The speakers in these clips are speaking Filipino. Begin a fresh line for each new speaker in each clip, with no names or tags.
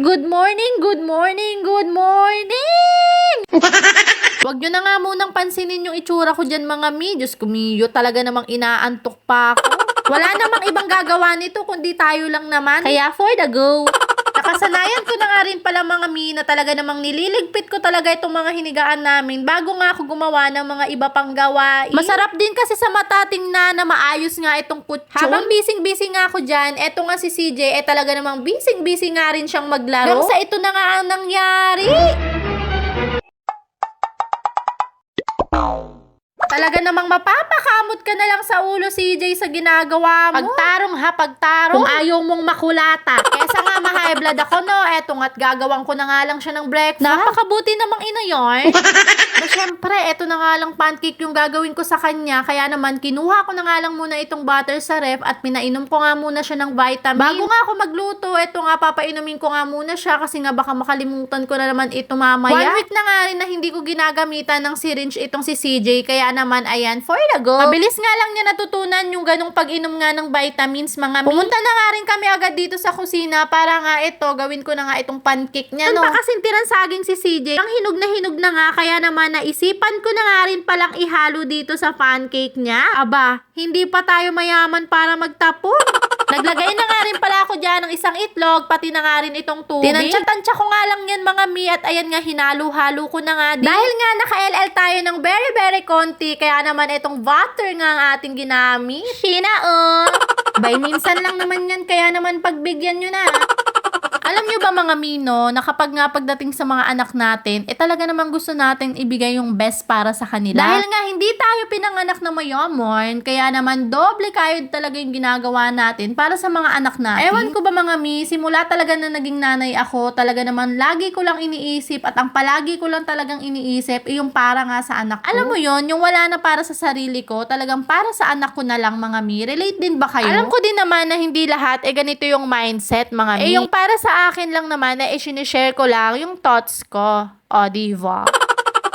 Good morning, good morning, good morning! Huwag nyo na nga munang pansinin yung itsura ko dyan mga mi. Diyos kumiyo, talaga namang inaantok pa ako. Wala namang ibang gagawa nito kundi tayo lang naman. Kaya for the go. Nakasanayan ko na nga rin pala mga mi na talaga namang nililigpit ko talaga itong mga hinigaan namin bago nga ako gumawa ng mga iba pang gawain. Masarap din kasi sa mata tingnan na maayos nga itong kutsyon. Habang bising-busy nga ako dyan, eto nga si CJ, eh talaga namang bising-busy nga rin siyang maglaro. Hanggang sa ito na nga ang nangyari. Talaga namang mapapakamot ka na lang sa ulo, CJ, sa ginagawa mo. Pagtarong ha, pagtarong. Kung ayaw mong makulata. Kesa nga ma-high blood ako, no? Eto nga't gagawang ko na nga lang siya ng breakfast. Napakabuti namang ina yarn. Na syempre, eto na nga lang pancake yung gagawin ko sa kanya. Kaya naman, kinuha ko na nga lang muna itong butter sa ref at pinainom ko nga muna siya ng vitamin. Bago nga ako magluto, eto nga papainumin ko nga muna siya kasi nga baka makalimutan ko na naman ito mamaya. One week na nga rin na hindi ko ginagamitan ng syringe itong si CJ. Kaya naman, ayan, for the go. Mabilis nga lang niya natutunan yung ganong pag-inom nga ng vitamins, mga mi. Pumunta na nga rin kami agad dito sa kusina para nga ito, gawin ko na nga itong pancake niya, no? Pakasintiran saging si CJ. Ang hinog na hinog na nga, kaya naman naisipan ko na nga rin palang ihalo dito sa pancake niya. Aba, hindi pa tayo mayaman para magtapon. Naglagay na nga rin pala ako dyan ng isang itlog, pati na nga rin itong tubig. Tinansya-tansya ko nga lang yan mga mi at ayan nga hinalo-halo ko na nga din. Dahil nga naka-LL tayo ng very very konti, kaya naman itong butter nga ang ating ginamit. Hina oh! Bay, minsan lang naman yan, kaya naman pagbigyan nyo na. Mga Mino, na kapag nga pagdating sa mga anak natin, eh talaga naman gusto natin ibigay yung best para sa kanila. Dahil nga hindi tayo pinanganak na mayaman, kaya naman doble kayod talaga yung ginagawa natin para sa mga anak natin. Ewan ko ba mga Mi, simula talaga na naging nanay ako, talaga naman lagi ko lang iniisip at ang palagi ko lang talagang iniisip ay yung para nga sa anak ko. Alam mo yon yung wala na para sa sarili ko, talagang para sa anak ko na lang mga Mi. Relate din ba kayo? Alam ko din naman na hindi lahat eh ganito yung mindset mga Mi. Eh yung para sa akin lang naman na i-share ko lang yung thoughts ko. O, diva.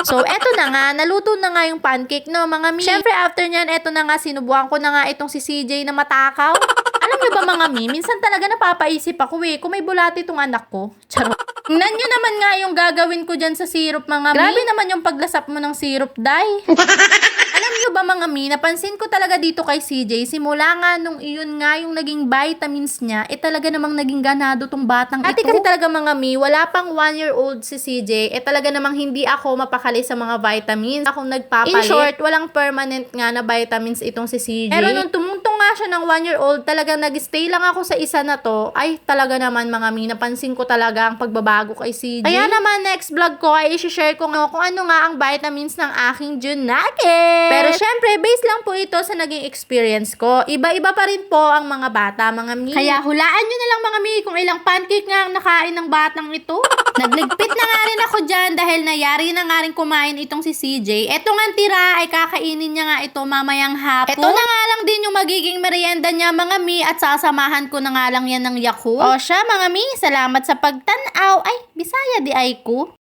So, eto na nga, naluto na nga yung pancake, no, mga mi. Siyempre, after nyan, eto na nga, sinubukan ko na nga itong si CJ na matakaw. Alam nyo ba, mga mi, minsan talaga napapaisip ako eh, kung may bulati itong anak ko. Charot. Tingnan nyo naman nga yung gagawin ko dyan sa syrup, mga mi. Grabe naman yung paglasap mo ng syrup, day. Alam nyo ba mga mi, napansin ko talaga dito kay CJ, simula nga nung iyon nga yung naging vitamins niya, eh talaga namang naging ganado tong batang ito. Ate kasi talaga mga mi, wala pang one year old si CJ, eh talaga namang hindi ako mapakali sa mga vitamins. Akong nagpapalit. In short, walang permanent nga na vitamins itong si CJ. Pero nung tumungtong nga siya ng one year old, talagang nag-stay lang ako sa isa na to, ay talaga naman mga mi, napansin ko talaga ang pagbabago kay CJ. Kaya naman next vlog ko ay i-share ko nga kung ano nga ang vitamins ng aking Junake. Pero syempre, based lang po ito sa naging experience ko. Iba-iba pa rin po ang mga bata, mga mi. Kaya hulaan nyo na lang mga mi kung ilang pancake nga ang nakain ng batang ito. Nagligpit na nga rin ako dyan dahil nayari na nga rin kumain itong si CJ. Ito nga tira ay kakainin niya nga ito mamayang hapon. Ito na nga lang din yung magiging merienda niya mga mi at sasamahan ko na nga lang yan ng Yakult. O siya mga mi, salamat sa pagtanaw. Ay, Bisaya di ay ko.